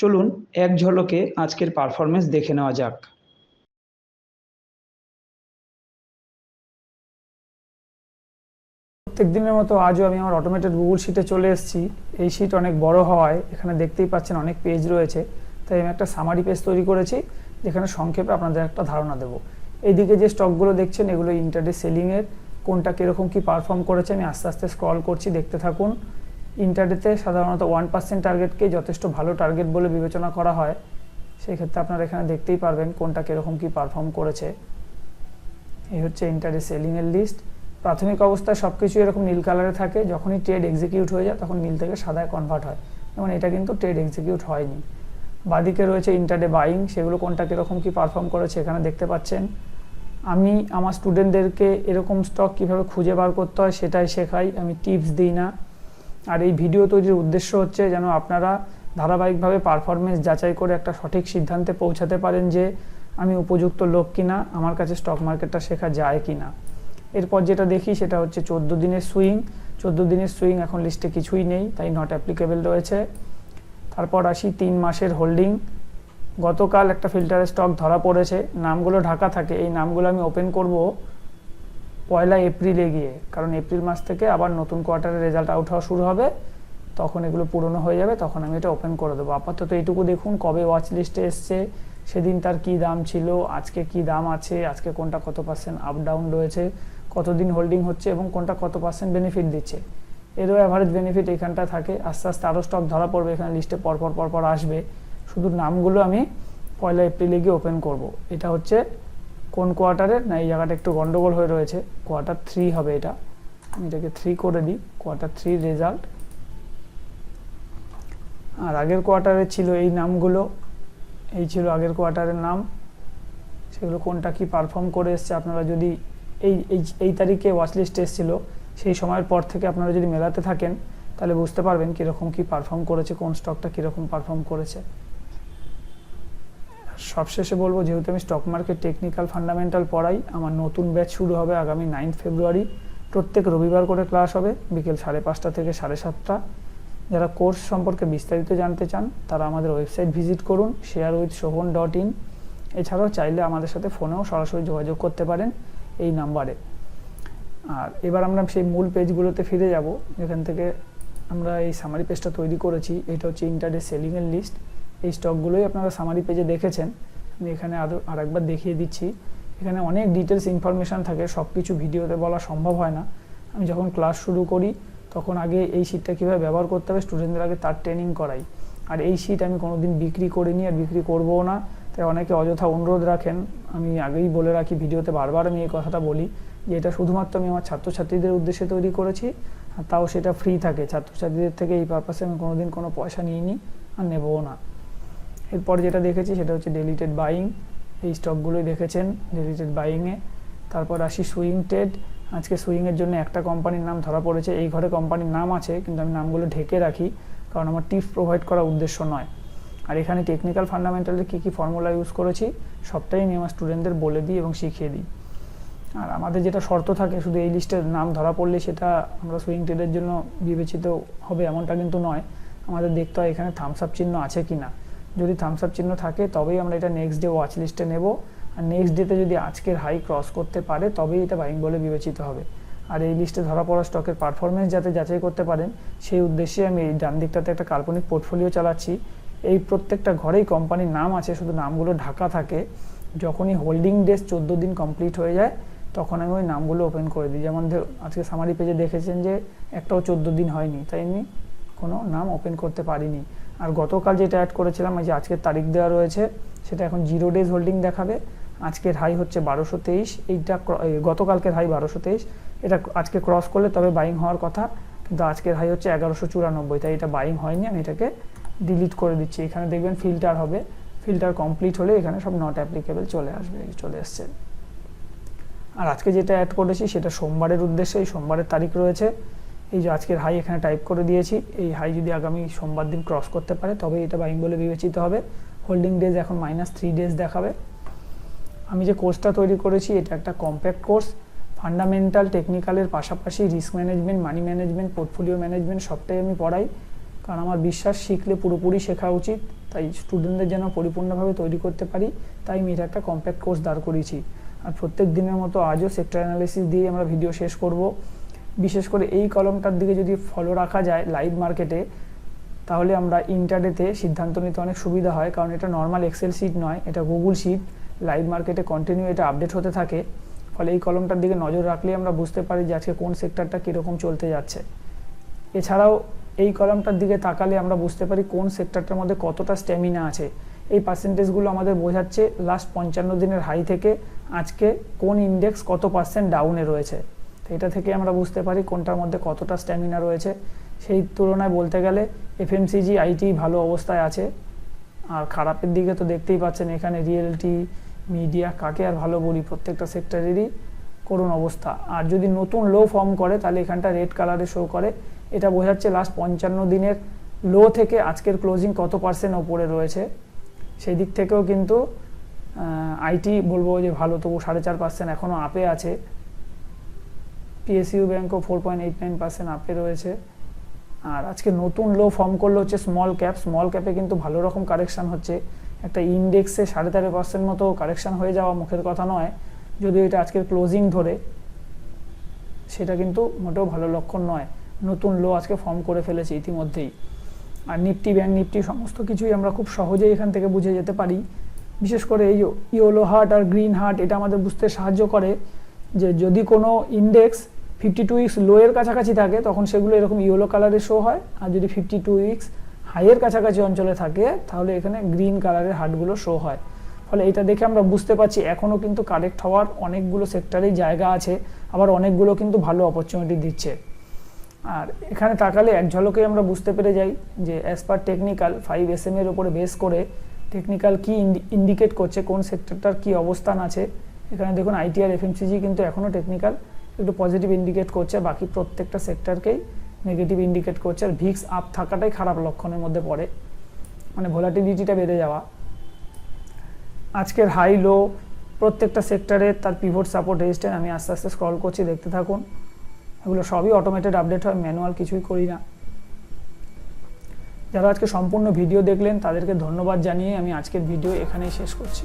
চলুন এক ঝলকে আজকের পারফরমেন্স দেখে নেওয়া যাক। প্রত্যেক দিনের মতো আজও আমি আমার অটোমেটেড গুগল শিটে চলে এসেছি। এই শিট অনেক বড় হওয়ায় এখানে দেখতেই পাচ্ছেন অনেক পেজ রয়েছে। তাই আমি একটা সামারি পেজ তৈরি করেছি, যেখানে সংক্ষেপে আপনাদের একটা ধারণা দেবো। এইদিকে যে স্টকগুলো দেখছেন, এগুলো ইন্টারডে সেলিংয়ের কোনটা কীরকম কী পারফর্ম করেছে, আমি আস্তে আস্তে স্ক্রল করছি, দেখতে থাকুন। ইন্টারডেতে সাধারণত ওয়ান পার্সেন্ট টার্গেটকে যথেষ্ট ভালো টার্গেট বলে বিবেচনা করা হয়। সেই ক্ষেত্রে আপনারা এখানে দেখতেই পারবেন কোনটা কীরকম কী পারফর্ম করেছে। এই হচ্ছে ইন্টারডে সেলিংয়ের লিস্ট প্রাথমিক অবস্থায় সব কিছু এরকম নীল কালারে থাকে। যখনই ট্রেড এক্সিকিউট হয়ে যায়, তখন নীল থেকে সাদায় কনভার্ট হয়। যেমন এটা কিন্তু ট্রেড এক্সিকিউট হয়নি। বাদিকে রয়েছে ইন্টারডে বাইং সেগুলো কোনটা কীরকম কী পারফর্ম করেছে এখানে দেখতে পাচ্ছেন। আমি আমার স্টুডেন্টদেরকে এরকম স্টক কীভাবে খুঁজে বার করতে হয় সেটাই শেখাই। আমি টিপস দিই না। আর এই ভিডিও তৈরির উদ্দেশ্য হচ্ছে যেন আপনারা ধারাবাহিকভাবে পারফরমেন্স যাচাই করে একটা সঠিক সিদ্ধান্তে পৌঁছাতে পারেন যে আমি উপযুক্ত লোক কিনা, আমার কাছে স্টক মার্কেটটা শেখা যায় কি না এরপর যেটা দেখি সেটা হচ্ছে চোদ্দ দিনের সুইং চোদ্দ দিনের সুইং এখন লিস্টে কিছুই নেই, তাই নট অ্যাপ্লিকেবল রয়েছে। তারপর আসি তিন মাসের হোল্ডিং গতকাল একটা ফিল্টারের স্টক ধরা পড়েছে। নামগুলো ঢাকা থাকে, এই নামগুলো আমি ওপেন করব। পয়লা এপ্রিলে গিয়ে, কারণ এপ্রিল মাস থেকে আবার নতুন কোয়ার্টারের রেজাল্ট আউট হওয়া শুরু হবে। তখন এগুলো পুরনো হয়ে যাবে, তখন আমি এটা ওপেন করে দেবো। আপাতত এইটুকু দেখুন, কবে ওয়াচ লিস্টে এসছে, সেদিন তার কি দাম ছিল, আজকে কি দাম আছে, আজকে কোনটা কত পার্সেন্ট আপ ডাউন রয়েছে, কতদিন হোল্ডিং হচ্ছে এবং কোনটা কত পার্সেন্ট বেনিফিট দিচ্ছে। এরও অ্যাভারেজ বেনিফিট এখানটা থাকে। আস্তে আস্তে আরও স্টক ধরা পড়বে এখানে লিস্টে পরপর পরপর আসবে। শুধু নামগুলো আমি পয়লা এপ্রিলে গিয়ে ওপেন করব। এটা হচ্ছে কোন কোয়ার্টারের না, এই জায়গাটা একটু গন্ডগোল হয়ে রয়েছে। কোয়ার্টার থ্রি হবে এটা। আমি এটাকে থ্রি করে দিই। Quarter three result. আর আগের কোয়ার্টারে ছিল এই নামগুলো। এই ছিল আগের কোয়ার্টারের নাম। সেগুলো কোনটা কি পারফর্ম করে এসছে আপনারা যদি এই এই তারিখে ওয়াচ লিস্ট এসেছিল, সেই সময়ের পর থেকে আপনারা যদি মেলাতে থাকেন, তাহলে বুঝতে পারবেন কীরকম কি পারফর্ম করেছে, কোন স্টকটা কীরকম পারফর্ম করেছে। সবশেষে বলব, যেহেতু আমি স্টক মার্কেট টেকনিক্যাল ফান্ডামেন্টাল পড়াই, আমার নতুন ব্যাচ শুরু হবে আগামী নাইন্থ ফেব্রুয়ারি প্রত্যেক রবিবার করে ক্লাস হবে, বিকেল সাড়ে পাঁচটা থেকে সাড়ে সাতটা। যারা কোর্স সম্পর্কে বিস্তারিত জানতে চান, তারা আমাদের ওয়েবসাইট ভিজিট করুন share with Shovan dot in এছাড়াও চাইলে আমাদের সাথে ফোনেও সরাসরি যোগাযোগ করতে পারেন এই নাম্বারে আর এবার আমরা সেই মূল পেজগুলোতে ফিরে যাব, যেখান থেকে আমরা এই সামারি পেজটা তৈরি করেছি। এটা হচ্ছে ইন্টারডে সেলিংয়ের লিস্ট এই স্টকগুলোই আপনারা সামারি পেজে দেখেছেন। আমি এখানে আরও আরেকবার দেখিয়ে দিচ্ছি। এখানে অনেক ডিটেলস ইনফরমেশান থাকে সব কিছু ভিডিওতে বলা সম্ভব হয় না। আমি যখন ক্লাস শুরু করি, তখন আগে এই শিটটা কীভাবে ব্যবহার করতে হবে স্টুডেন্টদের আগে তার ট্রেনিং করাই। আর এই শিট আমি কোনো দিন বিক্রি করিনি আর বিক্রি করবও না। তাই অনেকে অযথা অনুরোধ রাখেন। আমি আগেই বলে রাখি, ভিডিওতে বারবার আমি এই কথাটা বলি যে, এটা শুধুমাত্র আমি আমার ছাত্রছাত্রীদের উদ্দেশ্যে তৈরি করেছি, আর তাও সেটা ফ্রি থাকে। ছাত্রছাত্রীদের থেকে এই পারপাসে আমি কোনোদিন কোনো পয়সা নিইনি আর নেবও না। এরপর যেটা দেখেছি সেটা হচ্ছে ডেলিটেড বাইং এই স্টকগুলোই দেখেছেন ডেলিটেড বাইংয়ে তারপর আসি সুইং ট্রেড আজকে সুইংয়ের জন্য একটা কোম্পানির নাম ধরা পড়েছে, এই ঘরে কোম্পানির নাম আছে, কিন্তু আমি নামগুলো ঢেকে রাখি, কারণ আমার টিপস প্রোভাইড করা উদ্দেশ্য নয়। আর এখানে টেকনিক্যাল ফান্ডামেন্টালের কী কী ফর্মুলা ইউজ করেছি, সবটাই আমি আমার স্টুডেন্টদের বলে দিই এবং শিখিয়ে দিই। আর আমাদের যেটা শর্ত থাকে, শুধু এই লিস্টের নাম ধরা পড়লে সেটা আমরা সুইং ট্রেডের জন্য বিবেচিত হবে এমনটা কিন্তু নয়। আমাদের দেখতে হয় এখানে থামস আপ চিহ্ন আছে কি না যদি থামস আপ চিহ্ন থাকে, তবেই আমরা এটা নেক্সট ডে ওয়াচ লিস্টে নেব। আর নেক্সট ডেতে যদি আজকের হাই ক্রস করতে পারে, তবেই এটা বাইং বলে বিবেচিত হবে। আর এই লিস্টে ধরা পড়া স্টকের পারফরমেন্স যাতে যাচাই করতে পারেন, সেই উদ্দেশ্যে আমি এই ডান দিকটাতে একটা কাল্পনিক পোর্টফোলিও চালাচ্ছি। এই প্রত্যেকটা ঘরেই কোম্পানির নাম আছে, শুধু নামগুলো ঢাকা থাকে। যখনই হোল্ডিং ডেজ চোদ্দ দিন কমপ্লিট হয়ে যায়, তখন আমি ওই নামগুলো ওপেন করে দিই। যেমন আজকে সামারি পেজে দেখেছেন যে একটাও চোদ্দ দিন হয়নি, তাই আমি কোনো নাম ওপেন করতে পারিনি। আর গতকাল যেটা অ্যাড করেছিলাম, এই যে আজকের তারিখ দেওয়া রয়েছে, সেটা এখন জিরো ডেজ হোল্ডিং দেখাবে। আজকের হাই হচ্ছে বারোশো তেইশ, এইটা ক্র- এই গতকালকের হাই বারোশো তেইশ। এটা আজকে ক্রস করলে তবে বাইং হওয়ার কথা, কিন্তু আজকের হাই হচ্ছে এগারোশো চুরানব্বই, তাই এটা বাইং হয়নি, আমি এটাকে ডিলিট করে দিচ্ছি। এখানে দেখবেন ফিল্টার হবে ফিল্টার কমপ্লিট হলে এখানে সব নট অ্যাপ্লিকেবল চলে আসবে চলে এসছে। আর আজকে যেটা অ্যাড করেছি, সেটা সোমবারের উদ্দেশ্যে সোমবারের তারিখ রয়েছে। এই যে আজকের হাই এখানে টাইপ করে দিয়েছি, এই হাই যদি আগামী সোমবার দিন ক্রস করতে পারে, তবে এটা বাইং বলে বিবেচিত হবে। হোল্ডিং ডেজ এখন মাইনাস থ্রি ডেজ দেখাবে। আমি যে কোর্সটা তৈরি করেছি, এটা একটা কম্প্যাক্ট কোর্স ফান্ডামেন্টাল টেকনিক্যালের পাশাপাশি risk management money management portfolio management সবটাই আমি পড়াই। কারণ আমার বিশ্বাস, শিখলে পুরোপুরি শেখা উচিত। তাই স্টুডেন্টদের যেন পরিপূর্ণভাবে তৈরি করতে পারি, তাই আমি এটা একটা কম্প্যাক্ট কোর্স দাঁড় করিয়েছি। আর প্রত্যেক দিনের মতো আজও সেক্টর অ্যানালিসিস দিয়ে আমরা ভিডিও শেষ করব। বিশেষ করে এই কলমটার দিকে যদি ফলো রাখা যায় লাইভ মার্কেটে তাহলে আমরা ইন্টারনেটে সিদ্ধান্ত নিতে অনেক সুবিধা হয়। কারণ এটা নর্মাল এক্সেল শিট নয়, এটা গুগল শিট লাইভ মার্কেটে কন্টিনিউ এটা আপডেট হতে থাকে। ফলে এই কলমটার দিকে নজর রাখলে আমরা বুঝতে পারি যে আজকে কোন সেক্টরটা কীরকম চলতে যাচ্ছে। এছাড়াও এই কলমটার দিকে তাকালে আমরা বুঝতে পারি কোন সেক্টরটার মধ্যে কতটা স্ট্যামিনা আছে। এই পার্সেন্টেজগুলো আমাদের বোঝাচ্ছে লাস্ট পঞ্চান্ন দিনের হাই থেকে আজকে কোন ইন্ডেক্স কত পার্সেন্ট ডাউনে রয়েছে। তো এটা থেকে আমরা বুঝতে পারি কোনটার মধ্যে কতটা স্ট্যামিনা রয়েছে। সেই তুলনায় বলতে গেলে এফএমসিজি আইটি ভালো অবস্থায় আছে। আর খারাপের দিকে তো দেখতেই পাচ্ছেন এখানে রিয়েলটি মিডিয়া কাকে আর ভালো বলি প্রত্যেকটা সেক্টরেরই করুণ অবস্থা। আর যদি নতুন লো ফর্ম করে, তাহলে এখানটা রেড কালারে শো করে। এটা বোঝাচ্ছে লাস্ট পঞ্চান্ন দিনের লো থেকে আজকের ক্লোজিং কত পার্সেন্ট ওপরে রয়েছে। সেই দিক থেকেও কিন্তু আইটি বলব যে ভালো, তবু সাড়ে চার পার্সেন্ট এখনও আপে আছে। PSU ব্যাঙ্কও four point eight nine percent আপে রয়েছে। আর আজকে নতুন লো ফর্ম করল হচ্ছে স্মল ক্যাপ স্মল ক্যাপে কিন্তু ভালো রকম কারেকশন হচ্ছে। একটা ইন্ডেক্সে সাড়ে তেরো পার্সেন্ট মতো কারেকশন হয়ে যাওয়া মুখের কথা নয়। যদিও এটা আজকের ক্লোজিং ধরে, সেটা কিন্তু মোটেও ভালো লক্ষণ নয়। নতুন লো আজকে ফর্ম করে ফেলেছে ইতিমধ্যেই। আর নিফটি ব্যাঙ্ক নিফটি সমস্ত কিছুই আমরা খুব সহজেই এখান থেকে বুঝে যেতে পারি। বিশেষ করে এই ইয়েলো হার্ট আর গ্রিন হার্ট এটা আমাদের বুঝতে সাহায্য করে যে যদি কোনো index fifty two weeks lower কাছাকাছি থাকে, তখন সেগুলো এরকম ইয়েলো কালারের শো হয়। আর যদি ফিফটি টু উইক্স হাইয়ের কাছাকাছি অঞ্চলে থাকে, তাহলে এখানে গ্রিন কালারের হার্টগুলো শো হয়। ফলে এটা দেখে আমরা বুঝতে পারছি এখনও কিন্তু কারেক্ট হওয়ার অনেকগুলো সেক্টরেই জায়গা আছে, আবার অনেকগুলো কিন্তু ভালো অপরচুনিটি দিচ্ছে। আর এখানে তাকালে এক ঝলকেই আমরা বুঝতে পেরে যাই যে as per technical five S M এর ওপরে বেস করে টেকনিক্যাল কি ইন্ডিকেট করছে, কোন সেক্টরটার কি অবস্থান আছে। এখানে দেখুন আইটিআর এফএমসিজি কিন্তু এখনও টেকনিক্যাল একটু পজিটিভ ইন্ডিকেট করছে, বাকি প্রত্যেকটা সেক্টরকেই নেগেটিভ ইন্ডিকেট করছে। আর ভিক্স আপ থাকাটাই খারাপ লক্ষণের মধ্যে পড়ে। মানে ভোলাটিলিটিটা বেড়ে যাওয়া। আজকের হাই লো প্রত্যেকটা সেক্টরে তার পিভট সাপোর্ট রেজিস্ট্যান্ট আমি আস্তে আস্তে স্ক্রল করছি, দেখতে থাকুন। এগুলো সবই অটোমেটেড আপডেট হয় ম্যানুয়াল কিছুই করি না। যারা আজকে সম্পূর্ণ ভিডিও দেখলেন, তাদেরকে ধন্যবাদ জানিয়ে আমি আজকের ভিডিও এখানেই শেষ করছি।